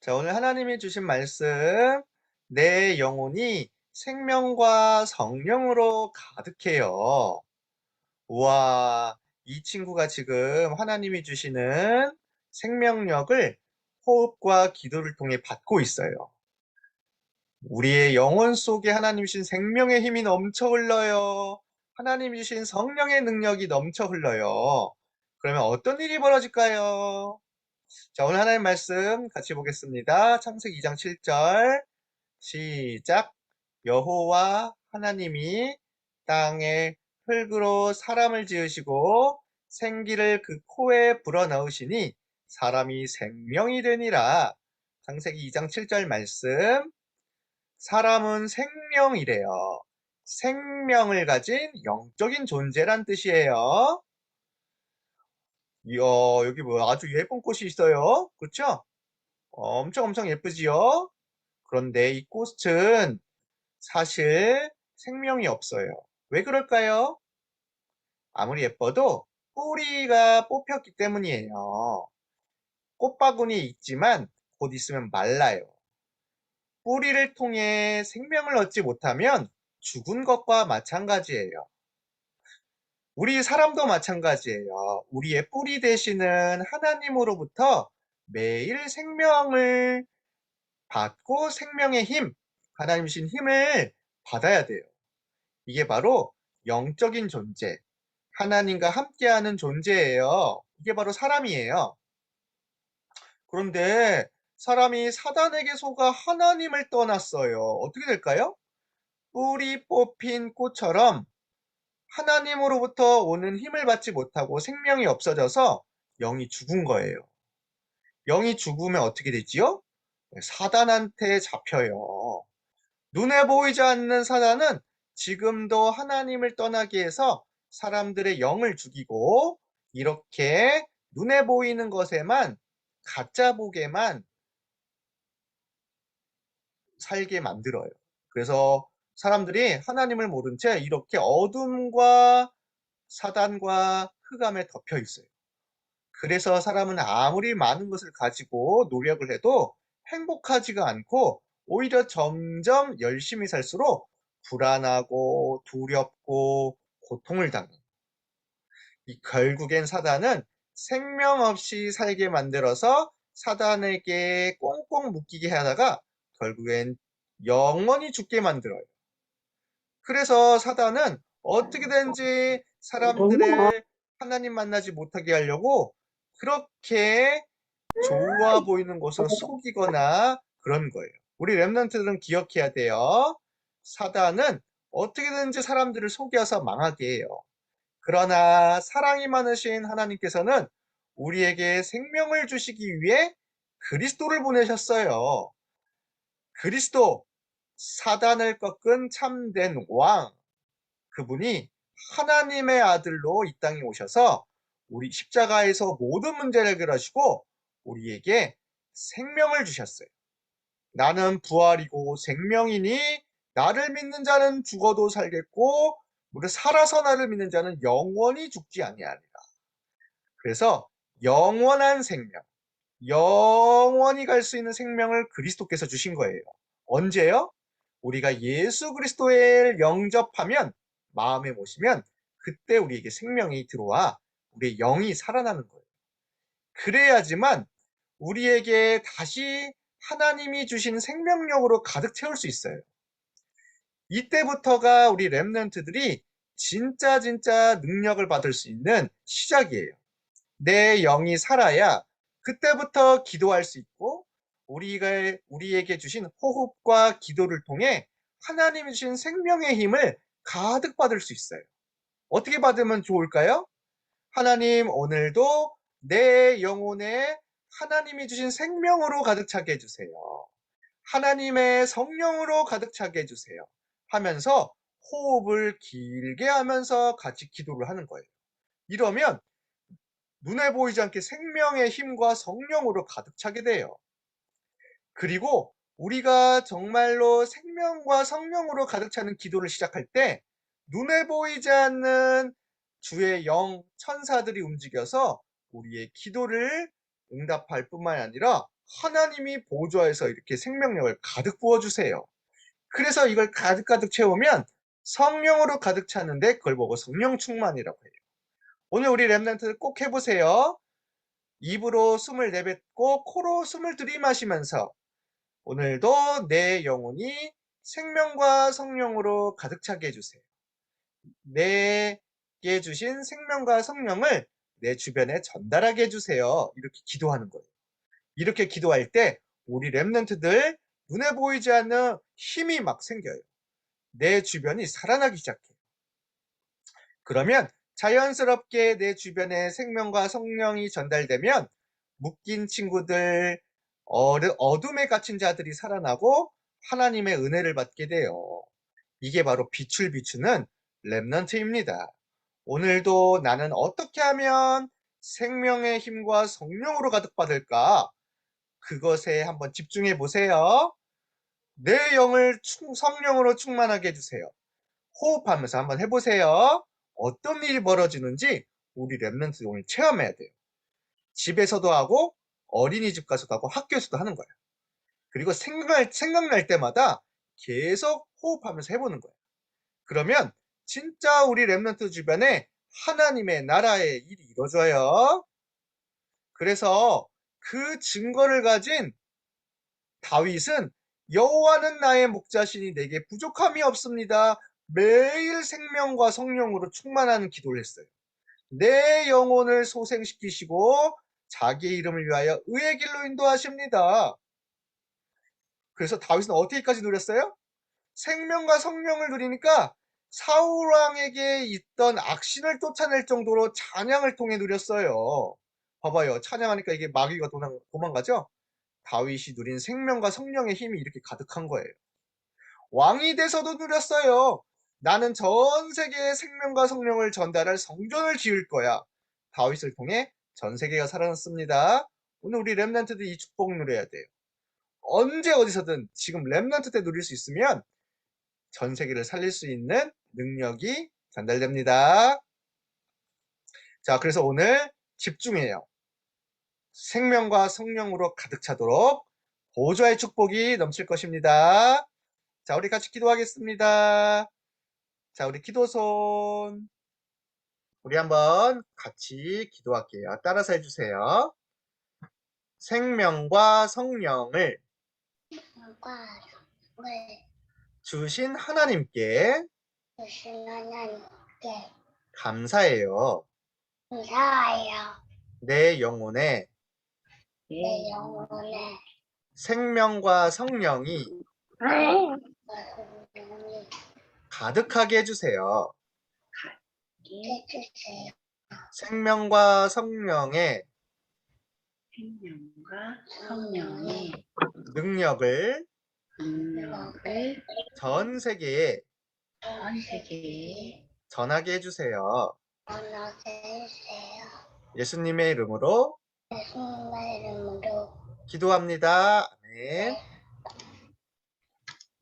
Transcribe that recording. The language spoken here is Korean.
자, 오늘 하나님이 주신 말씀, 내 영혼이 생명과 성령으로 가득해요. 우와, 이 친구가 지금 하나님이 주시는 생명력을 호흡과 기도를 통해 받고 있어요. 우리의 영혼 속에 하나님 주신 생명의 힘이 넘쳐 흘러요. 하나님 주신 성령의 능력이 넘쳐 흘러요. 그러면 어떤 일이 벌어질까요? 자, 오늘 하나님 말씀 같이 보겠습니다. 창세기 2장 7절 시작 여호와 하나님이 땅에 흙으로 사람을 지으시고 생기를 그 코에 불어넣으시니 사람이 생명이 되니라. 창세기 2장 7절 말씀 사람은 생명이래요. 생명을 가진 영적인 존재란 뜻이에요. 이야, 여기 뭐 아주 예쁜 꽃이 있어요. 그렇죠? 엄청 엄청 예쁘지요? 그런데 이 꽃은 사실 생명이 없어요. 왜 그럴까요? 아무리 예뻐도 뿌리가 뽑혔기 때문이에요. 꽃바구니 있지만 곧 있으면 말라요. 뿌리를 통해 생명을 얻지 못하면 죽은 것과 마찬가지예요. 우리 사람도 마찬가지예요. 우리의 뿌리 되시는 하나님으로부터 매일 생명을 받고 생명의 힘, 하나님이신 힘을 받아야 돼요. 이게 바로 영적인 존재, 하나님과 함께하는 존재예요. 이게 바로 사람이에요. 그런데 사람이 사단에게 속아 하나님을 떠났어요. 어떻게 될까요? 뿌리 뽑힌 꽃처럼 하나님으로부터 오는 힘을 받지 못하고 생명이 없어져서 영이 죽은 거예요. 영이 죽으면 어떻게 되지요? 사단한테 잡혀요. 눈에 보이지 않는 사단은 지금도 하나님을 떠나게 해서 사람들의 영을 죽이고 이렇게 눈에 보이는 것에만 가짜 보게만 살게 만들어요. 그래서 사람들이 하나님을 모른 채 이렇게 어둠과 사단과 흑암에 덮여 있어요. 그래서 사람은 아무리 많은 것을 가지고 노력을 해도 행복하지가 않고 오히려 점점 열심히 살수록 불안하고 두렵고 고통을 당해요. 이 결국엔 사단은 생명 없이 살게 만들어서 사단에게 꽁꽁 묶이게 하다가 결국엔 영원히 죽게 만들어요. 그래서 사단은 어떻게든지 사람들을 하나님 만나지 못하게 하려고 그렇게 좋아 보이는 곳으로 속이거나 그런 거예요. 우리 랩런트들은 기억해야 돼요. 사단은 어떻게든지 사람들을 속여서 망하게 해요. 그러나 사랑이 많으신 하나님께서는 우리에게 생명을 주시기 위해 그리스도를 보내셨어요. 그리스도, 사단을 꺾은 참된 왕, 그분이 하나님의 아들로 이 땅에 오셔서 우리 십자가에서 모든 문제를 해결하시고 우리에게 생명을 주셨어요. 나는 부활이고 생명이니 나를 믿는 자는 죽어도 살겠고 우리 살아서 나를 믿는 자는 영원히 죽지 아니하리라. 그래서 영원한 생명, 영원히 갈 수 있는 생명을 그리스도께서 주신 거예요. 언제요? 우리가 예수 그리스도를 영접하면 마음에 모시면 그때 우리에게 생명이 들어와 우리의 영이 살아나는 거예요. 그래야지만 우리에게 다시 하나님이 주신 생명력으로 가득 채울 수 있어요. 이때부터가 우리 랩런트들이 진짜 진짜 능력을 받을 수 있는 시작이에요. 내 영이 살아야 그때부터 기도할 수 있고 우리가 우리에게 주신 호흡과 기도를 통해 하나님이 주신 생명의 힘을 가득 받을 수 있어요. 어떻게 받으면 좋을까요? 하나님 오늘도 내 영혼에 하나님이 주신 생명으로 가득 차게 해주세요. 하나님의 성령으로 가득 차게 해주세요. 하면서 호흡을 길게 하면서 같이 기도를 하는 거예요. 이러면 눈에 보이지 않게 생명의 힘과 성령으로 가득 차게 돼요. 그리고 우리가 정말로 생명과 성령으로 가득 차는 기도를 시작할 때 눈에 보이지 않는 주의 영, 천사들이 움직여서 우리의 기도를 응답할 뿐만 아니라 하나님이 보좌에서 이렇게 생명력을 가득 부어주세요. 그래서 이걸 가득가득 채우면 성령으로 가득 차는데 그걸 보고 성령 충만이라고 해요. 오늘 우리 랩런트들 꼭 해보세요. 입으로 숨을 내뱉고 코로 숨을 들이마시면서 오늘도 내 영혼이 생명과 성령으로 가득 차게 해주세요. 내게 주신 생명과 성령을 내 주변에 전달하게 해주세요. 이렇게 기도하는 거예요. 이렇게 기도할 때 우리 랩런트들 눈에 보이지 않는 힘이 막 생겨요. 내 주변이 살아나기 시작해요. 그러면 자연스럽게 내 주변에 생명과 성령이 전달되면 묶인 친구들, 어둠에 갇힌 자들이 살아나고 하나님의 은혜를 받게 돼요. 이게 바로 빛을 비추는 랩넌트입니다. 오늘도 나는 어떻게 하면 생명의 힘과 성령으로 가득받을까? 그것에 한번 집중해 보세요. 내 영을 충- 성령으로 충만하게 해주세요. 호흡하면서 한번 해보세요. 어떤 일이 벌어지는지 우리 랩런트 오늘 체험해야 돼요. 집에서도 하고 어린이집 가서도 하고 학교에서도 하는 거예요. 그리고 생각날, 생각날 때마다 계속 호흡하면서 해보는 거예요. 그러면 진짜 우리 랩런트 주변에 하나님의 나라의 일이 이루어져요. 그래서 그 증거를 가진 다윗은 여호와는 나의 목자시니 내게 부족함이 없습니다. 매일 생명과 성령으로 충만하는 기도를 했어요. 내 영혼을 소생시키시고 자기의 이름을 위하여 의의 길로 인도하십니다. 그래서 다윗은 어떻게까지 누렸어요? 생명과 성령을 누리니까 사울 왕에게 있던 악신을 쫓아낼 정도로 찬양을 통해 누렸어요. 봐봐요. 찬양하니까 이게 마귀가 도망, 도망가죠? 다윗이 누린 생명과 성령의 힘이 이렇게 가득한 거예요. 왕이 돼서도 누렸어요. 나는 전 세계에 생명과 성령을 전달할 성전을 지을 거야. 다윗을 통해 전 세계가 살아났습니다. 오늘 우리 랩런트들 이 축복 누려야 돼요. 언제 어디서든 지금 랩런트 때 누릴 수 있으면 전 세계를 살릴 수 있는 능력이 전달됩니다. 자, 그래서 오늘 집중해요. 생명과 성령으로 가득 차도록 보좌의 축복이 넘칠 것입니다. 자, 우리 같이 기도하겠습니다. 자, 우리 기도손. 우리 한번 같이 기도할게요. 따라서 해주세요. 생명과 성령을 주신 하나님께 주신 하나님께 감사해요. 감사하여 내 영혼에 내 영혼에 생명과 성령이 가득하게 해주세요. 해주세요. 생명과 성령의 생명과 성령의 능력을 능력을 전 세계에 전 세계에 전하게 해주세요. 원하게 해주세요. 예수님의 이름으로 예수님의 이름으로 기도합니다. 아멘.